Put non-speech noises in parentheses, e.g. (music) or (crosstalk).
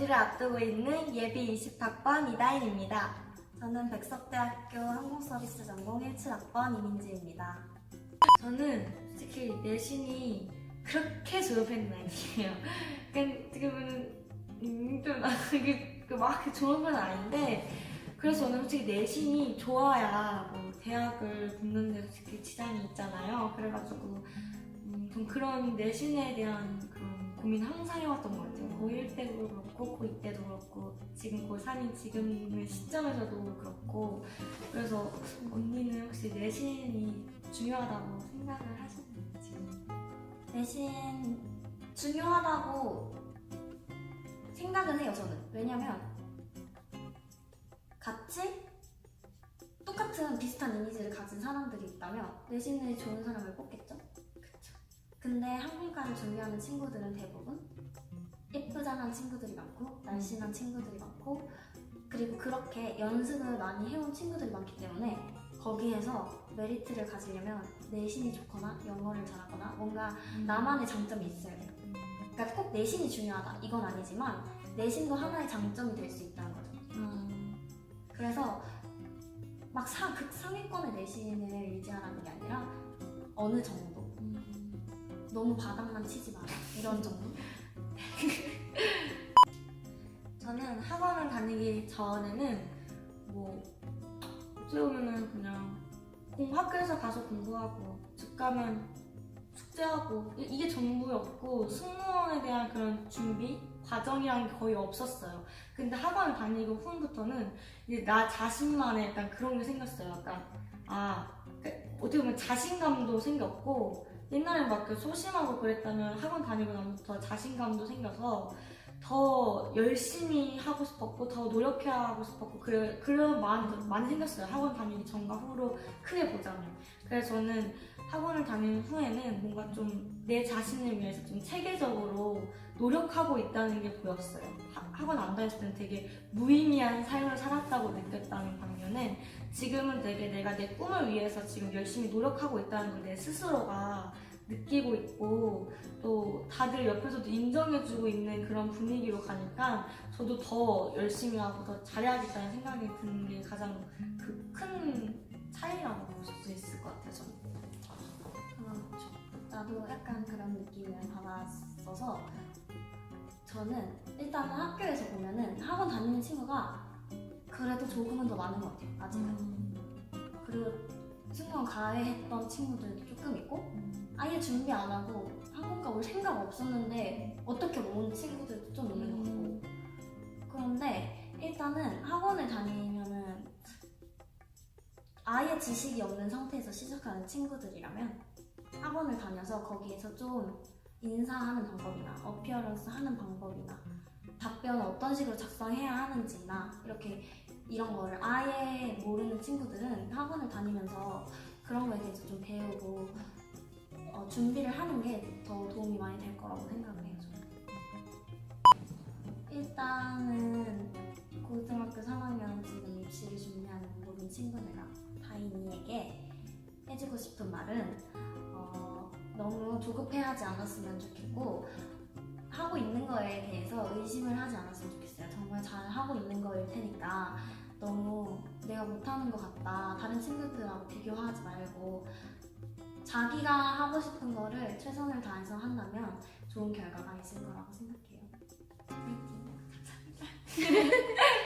입시를 앞두고 있는 예비 20학번 이다인입니다. 저는 백석대학교 항공서비스 전공 17학번 이민지입니다. 저는 솔직히 내신이 그렇게 졸업했는 아니에요. 그러니까 지금은 음, 좀 이게 막 졸업은 아닌데 그래서 저는 솔직히 내신이 좋아야 뭐 대학을 붙는 데 솔직히 지장이 있잖아요. 그래가지고 음, 좀 그런 내신에 대한 그런 고민 항상 해왔던 것 같아요. 고1 때도 그렇고 고2 때도 그렇고 지금 고3인 지금의 시점에서도 그렇고 그래서 언니는 혹시 내신이 중요하다고 생각을 하시는지 내신 중요하다고 생각은 해요, 저는. 왜냐면 같이 똑같은 비슷한 이미지를 가진 사람들이 있다면 내신이 좋은 사람을 뽑겠죠? 근데 항공과를 준비하는 친구들은 대부분 예쁘장한 친구들이 많고 날씬한 친구들이 많고 그리고 그렇게 연습을 많이 해온 친구들이 많기 때문에 거기에서 메리트를 가지려면 내신이 좋거나 영어를 잘하거나 뭔가 나만의 장점이 있어야 돼요. 그러니까 꼭 내신이 중요하다 이건 아니지만 내신도 하나의 장점이 될 수 있다는 거죠. 음, 그래서 막 상, 극상위권의 내신을 유지하라는 게 아니라 어느 정도 음. 너무 바닥만 치지 마라 이런 정도. 다니기 전에는 뭐 어떻게 보면은 그냥 공 학교에서 가서 공부하고 집 가면 숙제하고 이- 이게 전부였고 승무원에 대한 그런 준비 과정이란 게 거의 없었어요. 근데 학원을 다니고 후부터는 이제 나 자신만의 약간 그런 게 생겼어요. 약간 아 그러니까 어떻게 보면 자신감도 생겼고 옛날에 막그 소심하고 그랬다면 학원 다니고 나부터 자신감도 생겨서 더 열심히 하고 싶었고 더 노력해야 하고 싶었고 그래, 그런 마음이 많이 생겼어요. 학원 다니기 전과 후로 크게 보자면. 그래서 저는 학원을 다닌 후에는 뭔가 좀 내 자신을 위해서 좀 체계적으로 노력하고 있다는 게 보였어요. 하- 학원 안 다녔을 때는 되게 무의미한 삶을 살았다고 느꼈다는 반면에 지금은 되게 내가 내 꿈을 위해서 지금 열심히 노력하고 있다는 걸 내 스스로가 느끼고 있고 또 다들 옆에서도 인정해주고 있는 그런 분위기로 가니까 저도 더 열심히 하고 더 잘해야겠다는 생각이 드는 게 가장 그 큰 차이라고 볼 수 있을 것 같아요 저는 그렇죠. 나도 약간 그런 느낌을 받았어서 저는 일단은 학교에서 보면은 학원 다니는 친구가 그래도 조금은 더 많은 것 같아요 아직은 그리고 승무원 가해했던 친구들도 조금 있고 아예 준비 안 하고 학원가 올 생각 없었는데 어떻게 온 친구들도 좀 있는 것 같고. 그런데 일단은 학원을 다니면은 아예 지식이 없는 상태에서 시작하는 친구들이라면 학원을 다녀서 거기에서 좀 인사하는 방법이나 어피어런스 하는 방법이나 답변을 어떤 식으로 작성해야 하는지나 이렇게 이런 거를 아예 모르는 친구들은 학원을 다니면서 그런 거에 대해서 좀 배우고 어, 준비를 하는 게 더 도움이 많이 될 거라고 생각을 해요. 일단은 고등학교 3학년 지금 입시를 준비하는 모든 친구들과 다인이에게 해주고 싶은 말은 어, 너무 조급해하지 않았으면 좋겠고 하고 있는 거에 대해서 의심을 하지 않았으면 좋겠어요. 정말 잘 하고 있는 거일 테니까 너무 내가 못하는 것 같다. 다른 친구들하고 비교하지 말고 자기가 하고 싶은 거를 최선을 다해서 한다면 좋은 결과가 있을 거라고 생각해요. 파이팅! (laughs) 감사합니다. (laughs)